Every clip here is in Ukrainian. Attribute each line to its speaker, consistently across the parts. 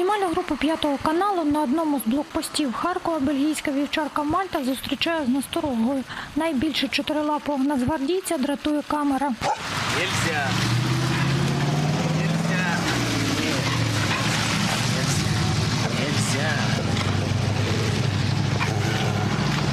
Speaker 1: Знімальну групу п'ятого каналу на одному з блокпостів Харкова бельгійська вівчарка Мальта зустрічає з насторогою. Найбільше чотирилапого нацгвардійця дратує камера.
Speaker 2: Нельзя. Нельзя. Нельзя.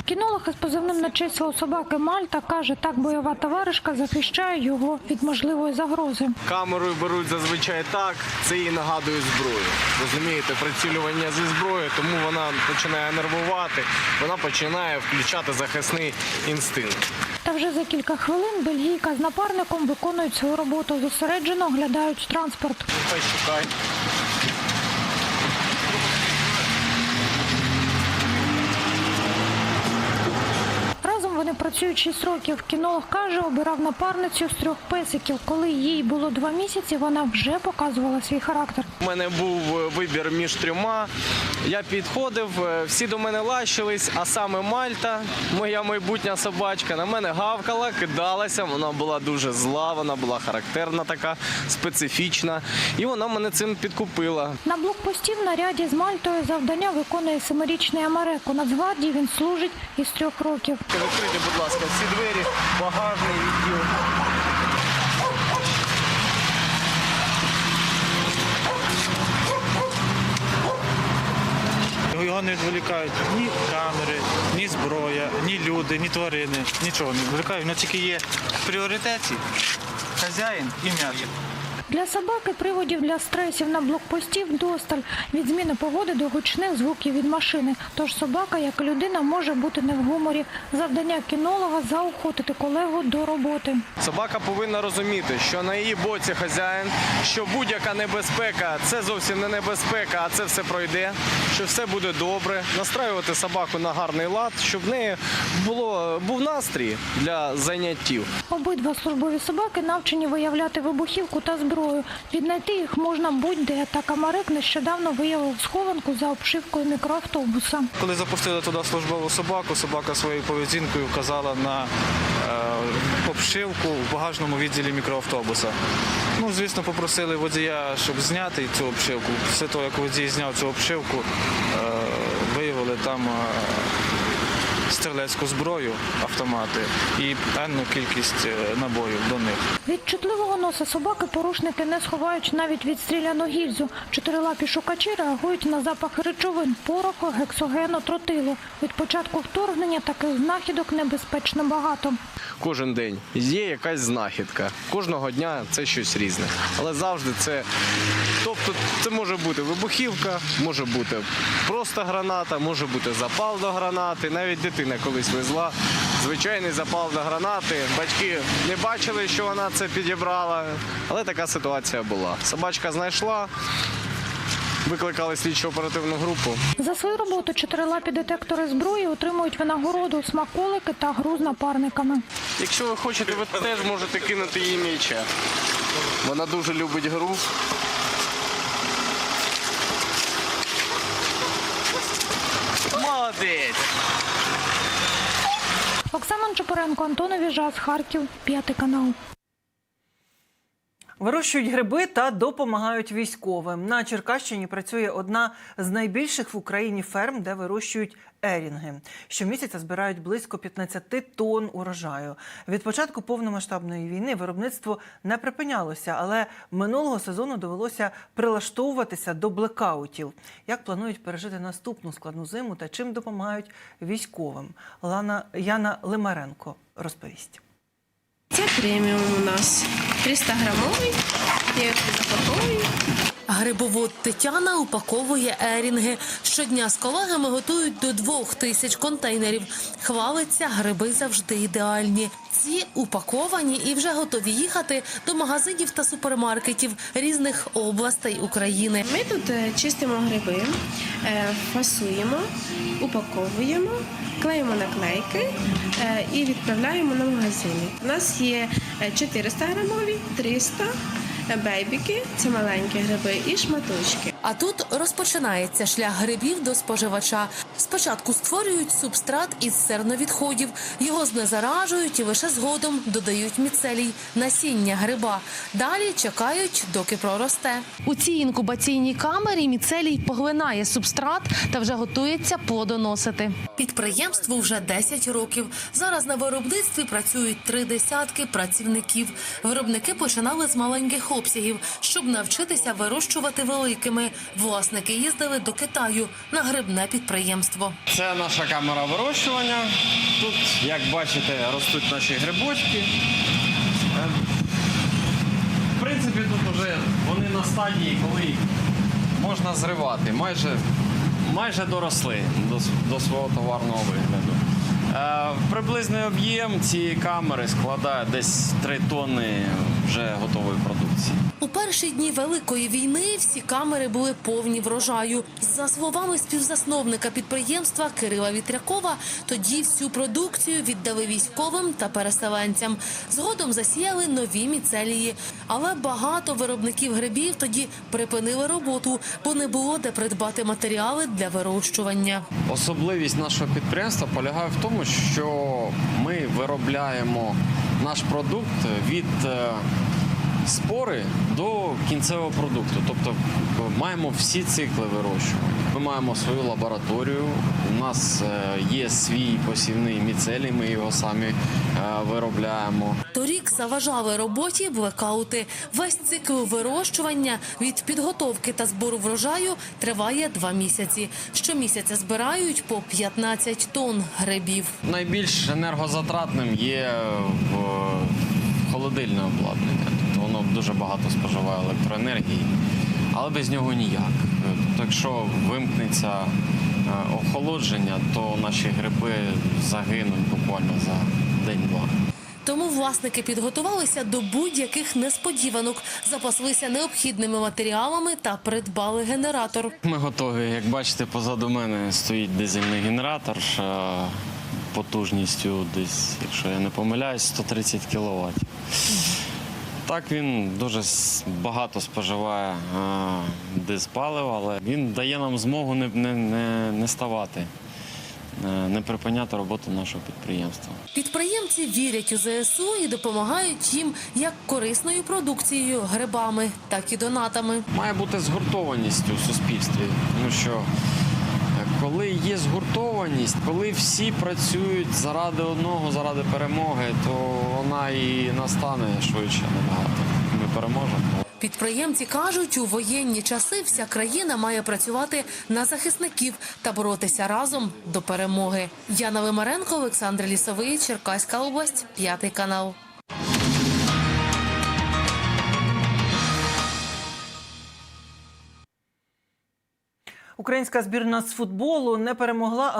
Speaker 1: Кінолог із позивним на честь свого собаки Мальта каже, так бойова товаришка захищає його від можливої загрози.
Speaker 2: Камерою беруть зазвичай так, це їй нагадує зброю. Розумієте, прицілювання зі зброєю, тому вона починає нервувати, вона починає включати захисний інстинкт.
Speaker 1: Та вже за кілька хвилин бельгійка з напарником виконують свою роботу. Зосереджено оглядають транспорт.
Speaker 2: Хай шукай.
Speaker 1: Працюють 6 років. Кінолог каже, обирав напарницю з трьох песиків. Коли їй було два місяці, вона вже показувала свій характер.
Speaker 2: У мене був е, вибір між трьома. Я підходив, е, всі до мене лащились, а саме Мальта, моя майбутня собачка, на мене гавкала, кидалася. Вона була дуже зла, вона була характерна, така специфічна. І вона мене цим підкупила.
Speaker 1: На блокпості в наряді з Мальтою завдання виконує семирічний Амарек. У Нацгвардії він служить із трьох років.
Speaker 2: Відкрийте, будь ласка, всі двері, багажний відділ.
Speaker 3: Його не відволікають ні камери, ні зброя, ні люди, ні тварини. Нічого не відволікають. Воно тільки є в пріоритеті хазяїн і м'яч.
Speaker 1: Для собаки приводів для стресів на блокпостів досталь від зміни погоди до гучних звуків від машини. Тож собака, як людина, може бути не в гуморі. Завдання кінолога заохотити колегу до роботи.
Speaker 2: Собака повинна розуміти, що на її боці хазяїн, що будь-яка небезпека це зовсім не небезпека, а це все пройде, що все буде добре. Настраювати собаку на гарний лад, щоб в неї було був настрій для заняттів.
Speaker 1: Обидва службові собаки навчені виявляти вибухівку та зброю. Віднайти їх можна будь-де. Та Камарик нещодавно виявив схованку за обшивкою мікроавтобуса.
Speaker 3: Коли запустили туди службову собаку, собака своєю поведінкою вказала на е, обшивку в багажному відділі мікроавтобуса. Ну, звісно, попросили водія, щоб зняти цю обшивку. Після того, як водій зняв цю обшивку, е, виявили там е, стрілецьку зброю, автомати і певну кількість е, набоїв до них.
Speaker 1: Від чутливого носа собаки порушники не сховають навіть від стріляну гільзу. Чотирилапі шукачі реагують на запах речовин пороху, гексогену, тротилу. Від початку вторгнення таких знахідок небезпечно багато.
Speaker 2: Кожен день є якась знахідка. Кожного дня це щось різне. Але завжди це. Тобто це може бути вибухівка, може бути просто граната, може бути запал до гранати. Навіть дитина колись везла звичайний запал до гранати. Батьки не бачили, що вона це підібрала, але така ситуація була. Собачка знайшла, викликали слідчо оперативну групу.
Speaker 1: За свою роботу чотирилапі детектори зброї отримують винагороду, смаколики та гру з напарниками.
Speaker 2: Якщо ви хочете, ви теж можете кинути їй м'яча. Вона дуже любить гру. Молодець!
Speaker 1: Оксана Чопоренко, Антон Віжас, Харків, п'ятий канал.
Speaker 4: Вирощують гриби та допомагають військовим. На Черкащині працює одна з найбільших в Україні ферм, де вирощують ерінги. Щомісяця збирають близько 15 тонн урожаю. Від початку повномасштабної війни виробництво не припинялося, але минулого сезону довелося прилаштовуватися до блекаутів. Як планують пережити наступну складну зиму та чим допомагають військовим? Лана Яна Лимаренко розповість.
Speaker 5: Це преміум у нас 300 грамовий. Я його запаковую.
Speaker 6: Грибовод Тетяна упаковує ерінги. Щодня з колегами готують до двох тисяч контейнерів. Хвалиться, гриби завжди ідеальні. Ці упаковані і вже готові їхати до магазинів та супермаркетів різних областей України.
Speaker 5: Ми тут е, чистимо гриби, е, фасуємо, упаковуємо, клеїмо наклейки е, і відправляємо на магазини. У нас є е, 400 грамові, 300 е, бейбіки, це маленькі гриби, і шматочки.
Speaker 6: А тут розпочинається шлях грибів до споживача. Спочатку створюють субстрат із серновідходів, його знезаражують і лише згодом додають міцелій, насіння гриба. Далі чекають, доки проросте. У цій інкубаційній камері міцелій поглинає субстрат та вже готується плодоносити. Підприємству вже 10 років. Зараз на виробництві працюють три десятки працівників. Виробники починали з маленьких обсягів, щоб навчитися вирощувати великими. Власники їздили до Китаю на грибне підприємство.
Speaker 7: Це наша камера вирощування. Тут, як бачите, ростуть наші грибочки. Е, В принципі, тут вже вони на стадії, коли можна зривати. Майже, майже доросли до, до свого товарного вигляду. Е, Приблизний об'єм цієї камери складає десь 3 тонни вже готової продукції.
Speaker 6: У перші дні великої війни всі камери були повні врожаю. За словами співзасновника підприємства Кирила Вітрякова, тоді всю продукцію віддали військовим та переселенцям. Згодом засіяли нові міцелії. Але багато виробників грибів тоді припинили роботу, бо не було де придбати матеріали для вирощування.
Speaker 7: Особливість нашого підприємства полягає в тому, що ми виробляємо наш продукт від е, спори до кінцевого продукту. Тобто е, маємо всі цикли вирощування. Ми маємо свою лабораторію. У нас е, є свій посівний міцелій, ми його самі е, виробляємо.
Speaker 6: Торік заважали роботі блекаути. Весь цикл вирощування від підготовки та збору врожаю триває два місяці. Щомісяця збирають по 15 тонн грибів.
Speaker 7: Найбільш енергозатратним є в холодильне обладнання. Воно дуже багато споживає електроенергії, але без нього ніяк. Якщо вимкнеться е, охолодження, то наші гриби загинуть буквально за день-два.
Speaker 6: Тому власники підготувалися до будь-яких несподіванок, запаслися необхідними матеріалами та придбали генератор.
Speaker 7: Ми готові. Як бачите, позаду мене стоїть дизельний генератор е, потужністю десь, якщо я не помиляюсь, 130 кВт. Так він дуже багато споживає е, дизпалива, але він дає нам змогу не, не, не, не ставати, е, не припиняти роботу нашого підприємства.
Speaker 6: Підприємці вірять у ЗСУ і допомагають їм як корисною продукцією, грибами, так і донатами.
Speaker 7: має бути згуртованість у суспільстві. Тому що коли є згуртованість, коли всі працюють заради одного, заради перемоги, то вона і настане швидше набагато. Ми переможемо.
Speaker 6: Підприємці кажуть, у воєнні часи вся країна має працювати на захисників та боротися разом до перемоги. Яна Вимаренко, Олександр Лісовий, Черкаська область, п'ятий канал.
Speaker 4: Українська збірна з футболу не перемогла.